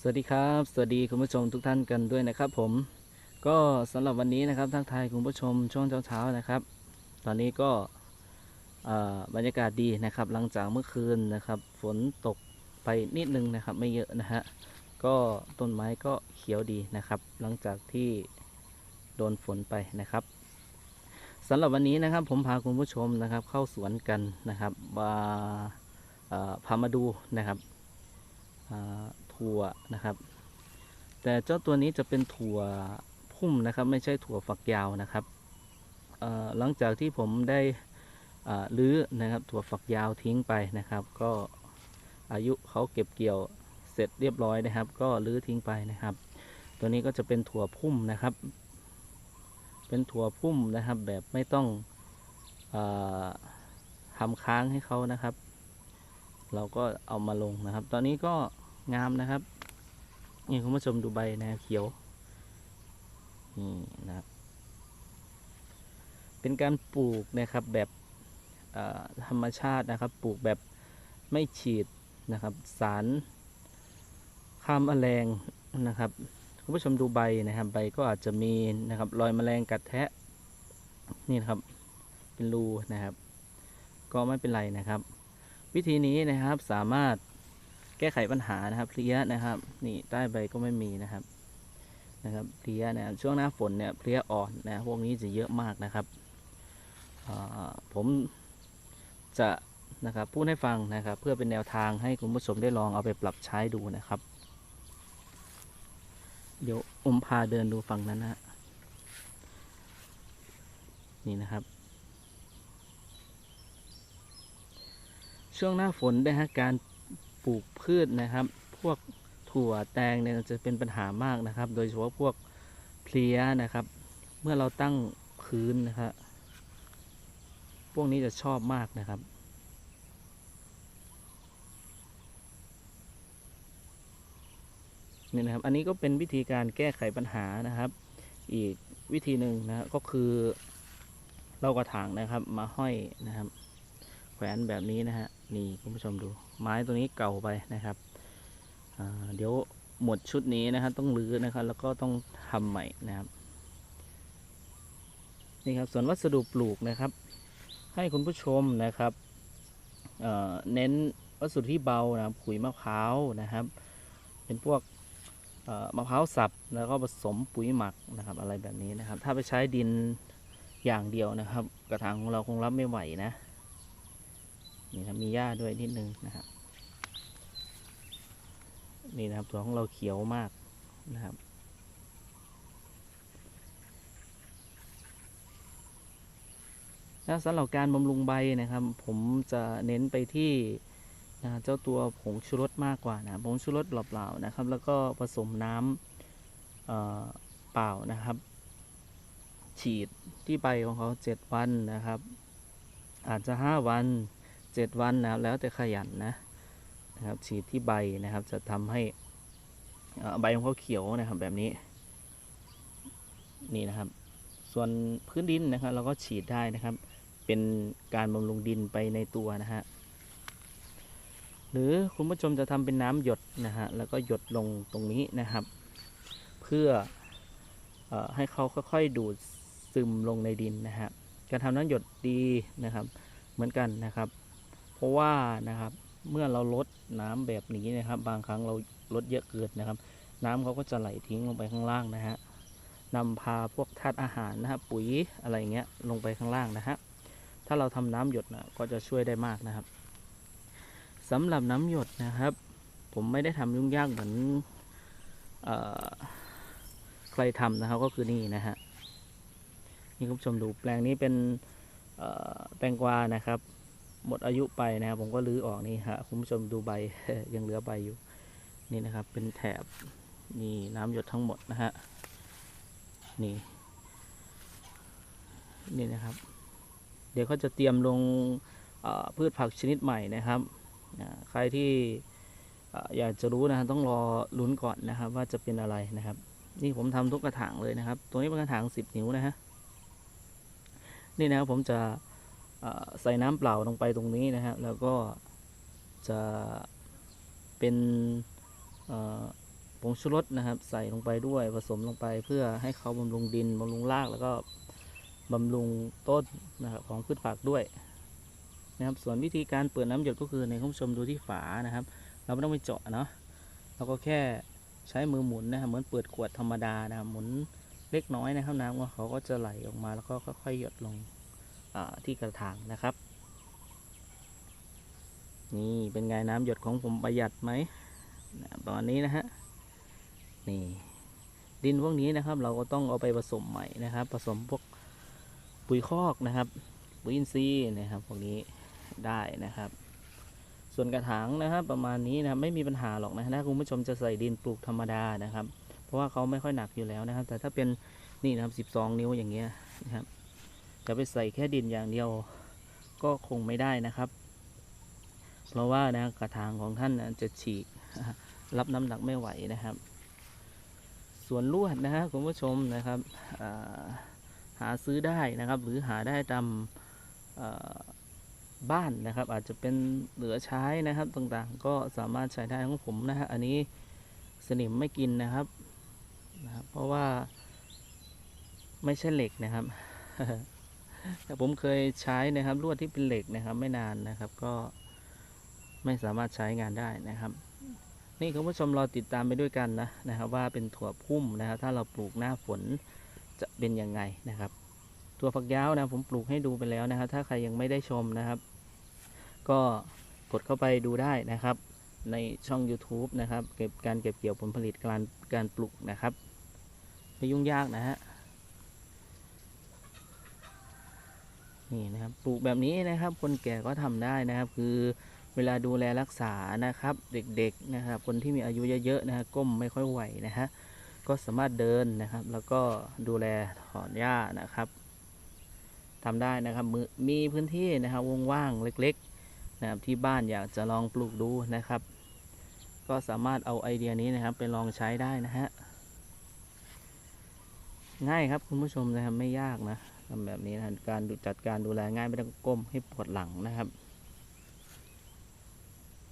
สวัสดีครับ สวัสดีคุณผู้ชมทุกท่านกันด้วยนะครับ ผมก็สำหรับวันนี้นะครับทักทายคุณผู้ชมช่วงเช้าๆนะครับ ตอนนี้ก็บรรยากาศดีนะครับ หลังจากเมื่อคืนนะครับ ฝนตกไปนิดนึงนะครับ ไม่เยอะนะฮะก็ต้นไม้ก็เขียวดีนะครับ หลังจากที่โดนฝนไปนะครับสำหรับวันนี้นะครับผมพาคุณผู้ชมนะครับ เข้าสวนกันนะครับมาเอ่อพามาดูนะครับ ถั่วนะครับ แต่เจ้าตัวนี้จะเป็นถั่วพุ่มนะครับ ไม่ใช่ถั่วฝักยาวนะครับหลังจากที่ผมได้อ่าลื้อนะครับถั่วฝักยาวทิ้งไปนะครับ ก็อายุเขาเก็บเกี่ยวเสร็จเรียบร้อยนะครับ ก็ลื้อทิ้งไปนะครับ ตัวนี้ก็จะเป็นถั่วพุ่มนะครับ เป็นถั่วพุ่มนะครับแบบไม่ต้องอทำค้างให้เขานะครับ เราก็เอามาลงนะครับ ตอนนี้ก็ งามนะครับ นี่คุณผู้ชมดูใบนะเขียว นี่นะครับ เป็นการปลูกนะครับแบบธรรมชาตินะครับ ปลูกแบบไม่ฉีดนะครับ สารฆ่าแมลงนะครับคุณผู้ชมดูใบนะครับใบก็อาจจะมีนะครับรอยแมลงกัดแทะนี่นะครับเป็นรูนะครับ ก็ไม่เป็นไรนะครับ วิธีนี้นะครับสามารถ แก้ไขปัญหานะครับเพลี้ยนะครับ นี่ใต้ใบก็ไม่มีนะครับนะครับเพลี้ยนะครับช่วงหน้าฝนเนี่ยเพลี้ยอ่อนนะพวกนี้จะเยอะมากนะครับผมจะนะครับพูดให้ฟังนะครับ เพื่อเป็นแนวทางให้คุณผู้ชมได้ลองเอาไปปรับใช้ดูนะครับ เดี๋ยวอมพาเดินดูฝั่งนั้นนะฮะนี่นะครับ ช่วงหน้าฝนนะฮะการ ปลูกพืชนะครับ พวกถั่วแตงเนี่ยจะเป็นปัญหามากนะครับ โดยเฉพาะพวกเพลี้ยนะครับ เมื่อเราตั้งพื้นนะครับพวกนี้จะชอบมากนะครับ นี่นะครับ อันนี้ก็เป็นวิธีการแก้ไขปัญหานะครับ อีกวิธีหนึ่งนะฮะก็คือ เรากระถางนะครับ มาห้อยนะครับ แขวนแบบนี้นะฮะนี่คุณผู้ชมดู ไม้ตัวนี้เก่าไปนะครับเดี๋ยวหมดชุดนี้นะครับต้องรื้อนะครับ แล้วก็ต้องทำใหม่นะครับนี่ครับส่วนวัสดุปลูกนะครับ ให้คุณผู้ชมนะครับเเน้นวัสดุที่เบานะครับขุยมะพร้าวนะครับ เป็นพวกมะพร้าวสับแล้วก็ผสมปุ๋ยหมักนะครับ อะไรแบบนี้นะครับ ถ้าไปใช้ดินอย่างเดียวนะครับ กระถางของเราคงรับไม่ไหวนะ มีหญ้าด้วยนิดนึงนะครับนี่นะครับตัวของเราเขียวมากนะครับ แล้วสำหรับการบำรุงใบนะครับ ผมจะเน้นไปที่นะเจ้าตัวผงชูรสมากกว่านะผงชูรสเปล่าๆนะครับ แล้วก็ผสมน้ำเเปล่านะครับ ฉีดที่ใบของเขาเจ็ดวันนะครับ อาจจะห้าวัน เจ็ดวันนะครับ แล้วแต่ขยันนะนะครับฉีดที่ใบนะครับ จะทำให้ใบของเขาเขียวนะครับแบบนี้ นี่นะครับ ส่วนพื้นดินนะครับ เราก็ฉีดได้นะครับ เป็นการบำรุงดินไปในตัวนะฮะหรือคุณผู้ชมจะทำเป็นน้ำหยดนะฮะแล้วก็หยดลงตรงนี้นะครับ เพื่อเออให้เขาค่อยๆดูดซึมลงในดินนะฮะการทำน้ำหยดดีนะครับ เหมือนกันนะครับ เพราะว่านะครับเมื่อเราลดน้ำแบบนี้นะครับ บางครั้งเราลดเยอะเกินนะครับ น้ำเขาก็จะไหลทิ้งลงไปข้างล่างนะฮะนำพาพวกธาตุอาหารนะฮะปุ๋ยอะไรเงี้ยลงไปข้างล่างนะฮะถ้าเราทำน้ำหยดนะก็จะช่วยได้มากนะครับสำหรับน้ำหยดนะครับ ผมไม่ได้ทำยุ่งยากเหมือนอใครทำนะครับก็คือนี่นะฮะนี่คุณผู้ชมดูแปลงนี้เป็นแตงกวานะครับ หมดอายุไปนะครับผมก็รื้อออกนี่ฮะคุณผู้ชมดูใบยังเหลือใบอยู่นี่นะครับ เป็นแถบนี่น้ำหยดทั้งหมดนะฮะนี่นี่นะครับ เดี๋ยวเขาจะเตรียมลงพืชผักชนิดใหม่นะครับใครที่อยากจะรู้นะฮะต้องรอลุ้นก่อนนะครับ ว่าจะเป็นอะไรนะครับ นี่ผมทำทุกกระถางเลยนะครับ ตัวนี้เป็นกระถางสิบนิ้วนะฮะนี่นะครับผมจะ ใส่น้ำเปล่าลงไปตรงนี้นะฮะแล้วก็จะเป็นผงชูรสนะครับ ใส่ลงไปด้วยผสมลงไปเพื่อให้เขาบำรุงดินบำรุงรากแล้วก็บำรุงต้นนะครับของพืชผักด้วยนะครับส่วนวิธีการเปิดน้ำหยดก็คือในคุณผู้ชมดูที่ฝานะครับ เราไม่ต้องไปเจาะเนาะเราก็แค่ใช้มือหมุนนะครับเหมือนเปิดขวดธรรมดานะครับหมุนเล็กน้อยนะครับน้ำก็เขาก็จะไหลออกมาแล้วก็ค่อยๆหยดลง ที่กระถางนะครับ นี่เป็นไงน้ำหยดของผมประหยัดไหมตอนนี้นะฮะนี่ดินพวกนี้นะครับ เราก็ต้องเอาไปผสมใหม่นะครับ ผสมพวกปุ๋ยคอกนะครับปุ๋ยอินทรีย์นะครับพวกนี้ได้นะครับ ส่วนกระถางนะครับ ประมาณนี้นะครับไม่มีปัญหาหรอกนะถ้าคุณผู้ชมจะใส่ดินปลูกธรรมดานะครับ เพราะว่าเขาไม่ค่อยหนักอยู่แล้วนะครับ แต่ถ้าเป็นนี่นะครับ 12 นิ้วอย่างเงี้ยนะครับ จะไปใส่แค่ดินอย่างเดียวก็คงไม่ได้นะครับ เพราะว่านะกระถางของท่านนะจะฉีกรับน้ำหนักไม่ไหวนะครับ ส่วนลวดนะฮะคุณผู้ชมนะครับาหาซื้อได้นะครับ หรือหาได้ตามบ้านนะครับ อาจจะเป็นเหลือใช้นะครับต่างๆ ก็สามารถใช้ได้ของผมนะฮะอันนี้สนิมไม่กินนะครับนะครับ เพราะว่าไม่ใช่เหล็กนะครับ แต่ผมเคยใช้นะครับลวดที่เป็นเหล็กนะครับ ไม่นานนะครับ ก็ไม่สามารถใช้งานได้นะครับ นี่คุณผู้ชมรอติดตามไปด้วยกันนะนะครับ ว่าเป็นถั่วพุ่มนะครับ ถ้าเราปลูกหน้าฝนจะเป็นยังไงนะครับถั่วฝักยาวนะผมปลูกให้ดูไปแล้วนะครับ ถ้าใครยังไม่ได้ชมนะครับ ก็กดเข้าไปดูได้นะครับ ในช่อง YouTube นะครับ เก็บการเก็บเกี่ยวผลผลิตการการปลูกนะครับไม่ยุ่งยากนะฮะ นี่นะครับปลูกแบบนี้นะครับ คนแก่ก็ทำได้นะครับ คือเวลาดูแลรักษานะครับ เด็กๆนะครับ คนที่มีอายุเยอะๆนะฮะก้มไม่ค่อยไหวนะฮะก็สามารถเดินนะครับ แล้วก็ดูแลถอนหญ้านะครับทำได้นะครับมือมีพื้นที่นะครับว่างๆเล็กๆนะครับที่บ้านอยากจะลองปลูกดูนะครับ ก็สามารถเอาไอเดียนี้นะครับไปลองใช้ได้นะฮะง่ายครับคุณผู้ชมนะครับไม่ยากนะ ทำแบบนี้นะการดูจัดการดูแลง่ายไม่ต้องก้มให้ปวดหลังนะครับ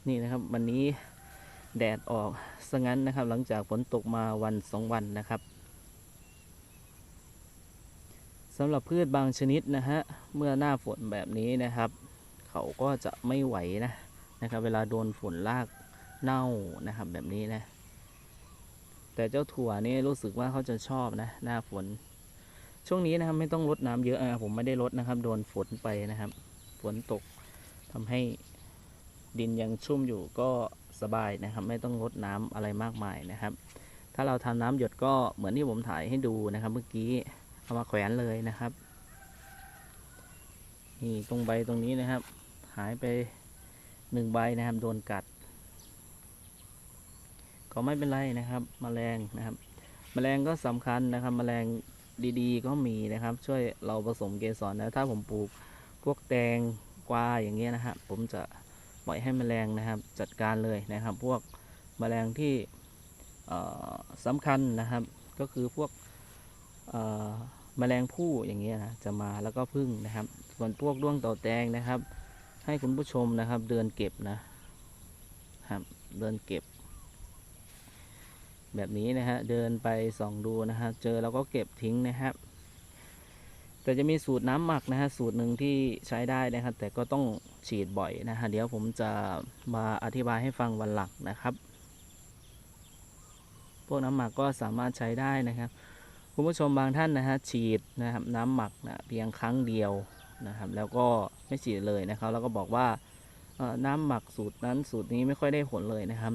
นี่นะครับวันนี้แดดออกซะงั้นนะครับ หลังจากฝนตกมาวันสองวันนะครับสำหรับพืชบางชนิดนะฮะเมื่อหน้าฝนแบบนี้นะครับ เขาก็จะไม่ไหวนะนะครับ เวลาโดนฝนลากเน่านะครับแบบนี้นะ แต่เจ้าถั่วนี่รู้สึกว่าเขาจะชอบนะ หน้าฝน ช่วงนี้นะครับไม่ต้องรดน้ำเยอะอะผมไม่ได้รดนะครับ โดนฝนไปนะครับ ฝนตกทำให้ดินยังชุ่มอยู่ก็สบายนะครับ ไม่ต้องรดน้ำอะไรมากมายนะครับ ถ้าเราทำน้ำหยดก็เหมือนที่ผมถ่ายให้ดูนะครับ เมื่อกี้เอามาแขวนเลยนะครับนี่ตรงใบตรงนี้นะครับ หายไปหนึ่งใบนะครับ โดนกัด ก็ไม่เป็นไรนะครับแมลงนะครับแมลงก็สำคัญนะครับแมลง ดีๆ ก็มีนะครับ ช่วยเราผสมเกสรนะถ้าผมปลูกพวกแตงกวาอย่างเงี้ยนะฮะผมจะปล่อยให้แมลงนะครับ จัดการเลยนะครับ พวกแมลงที่เอ่อสำคัญนะครับ ก็คือพวกเอ่อแมลงผู้อย่างเงี้ยนะจะมาแล้วก็พึ่งนะครับ ส่วนพวกด้วงเต่าแตงนะครับ ให้คุณผู้ชมนะครับ เดินเก็บนะครับ เดินเก็บ แบบนี้นะฮะ เดินไปส่องดูนะฮะ เจอเราก็เก็บทิ้งนะครับ แต่จะมีสูตรน้ำหมักนะฮะ สูตรหนึ่งที่ใช้ได้นะครับ แต่ก็ต้องฉีดบ่อยนะฮะ เดี๋ยวผมจะมาอธิบายให้ฟังวันหลังนะครับ พวกน้ำหมักก็สามารถใช้ได้นะครับ คุณผู้ชมบางท่านนะฮะ ฉีดนะครับน้ำหมักนะเพียงครั้งเดียวนะครับ แล้วก็ไม่ฉีดเลยนะครับ แล้วก็บอกว่าน้ำหมักสูตรนั้นสูตรนี้ไม่ค่อยได้ผลเลยนะครับ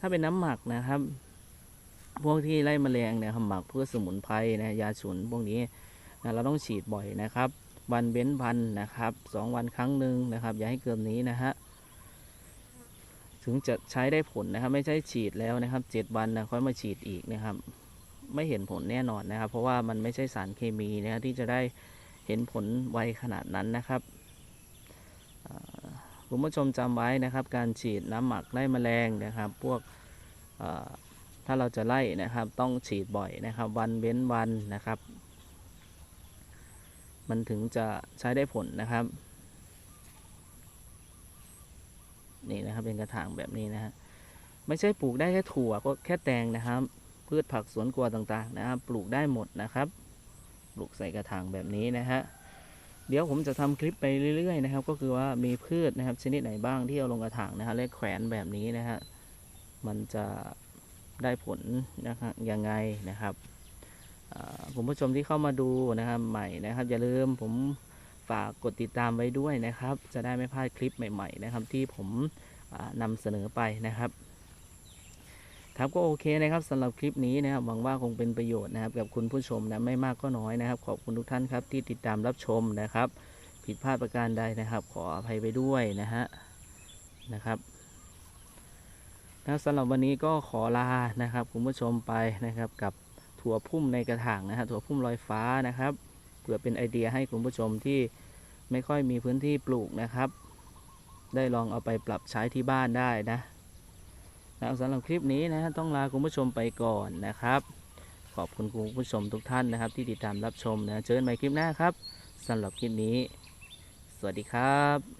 ถ้าเป็นน้ำหมักนะครับ พวกที่ไล่แมลงเนี่ยครับหมักเพื่อสมุนไพรนะยาฉุนพวกนี้นะเราต้องฉีดบ่อยนะครับ วันเว้นวันนะครับสองวันครั้งหนึ่งนะครับ อย่าให้เกินนี้นะฮะถึงจะใช้ได้ผลนะครับ ไม่ใช่ฉีดแล้วนะครับเจ็ดวันนะค่อยมาฉีดอีกนะครับ ไม่เห็นผลแน่นอนนะครับ เพราะว่ามันไม่ใช่สารเคมีนะครับที่จะได้เห็นผลไวขนาดนั้นนะครับคุณผู้ชมจำไว้นะครับ การฉีดน้ำหมักไล่แมลงนะครับ พวกอ ถ้าเราจะไล่นะครับต้องฉีดบ่อยนะครับ วันเว้นวันนะครับ มันถึงจะใช้ได้ผลนะครับ นี่นะครับเป็นกระถางแบบนี้นะฮะไม่ใช่ปลูกได้แค่ถั่วก็แค่แตงนะครับ พืชผักสวนครัวต่างๆนะครับ ปลูกได้หมดนะครับ ปลูกใส่กระถางแบบนี้นะฮะเดี๋ยวผมจะทำคลิปไปเรื่อยๆนะครับ ก็คือว่ามีพืชนะครับชนิดไหนบ้างที่เอาลงกระถางนะฮะและแขวนแบบนี้นะฮะมันจะ ได้ผลนะครับยังไงนะครับคุณผู้ชมที่เข้ามาดูนะครับใหม่นะครับ อย่าลืมผมฝากกดติดตามไว้ด้วยนะครับ จะได้ไม่พลาดคลิปใหม่ ๆ นะครับ ที่ผมอ่านำเสนอไปนะครับครับก็โอเคนะครับสำหรับคลิปนี้นะครับหวังว่าคงเป็นประโยชน์นะครับ กับคุณผู้ชมนะไม่มากก็น้อยนะครับ ขอบคุณทุกท่านครับที่ติดตามรับชมนะครับ ผิดพลาดประการใดนะครับ ขออภัยไปด้วยนะฮะนะครับ นะสำหรับวันนี้ก็ขอลานะครับคุณผู้ชมไปนะครับกับถั่วพุ่มในกระถางนะฮะถั่วพุ่มลอยฟ้านะครับเผื่อเป็นไอเดียให้คุณผู้ชมที่ไม่ค่อยมีพื้นที่ปลูกนะครับ ได้ลองเอาไปปรับใช้ที่บ้านได้นะนะสำหรับคลิปนี้นะฮะต้องลาคุณผู้ชมไปก่อนนะครับ ขอบคุณคุณผู้ชมทุกท่านนะครับ ที่ติดตามรับชมนะเจอกันใหม่คลิปหน้าครับสำหรับคลิปนี้ สวัสดีครับ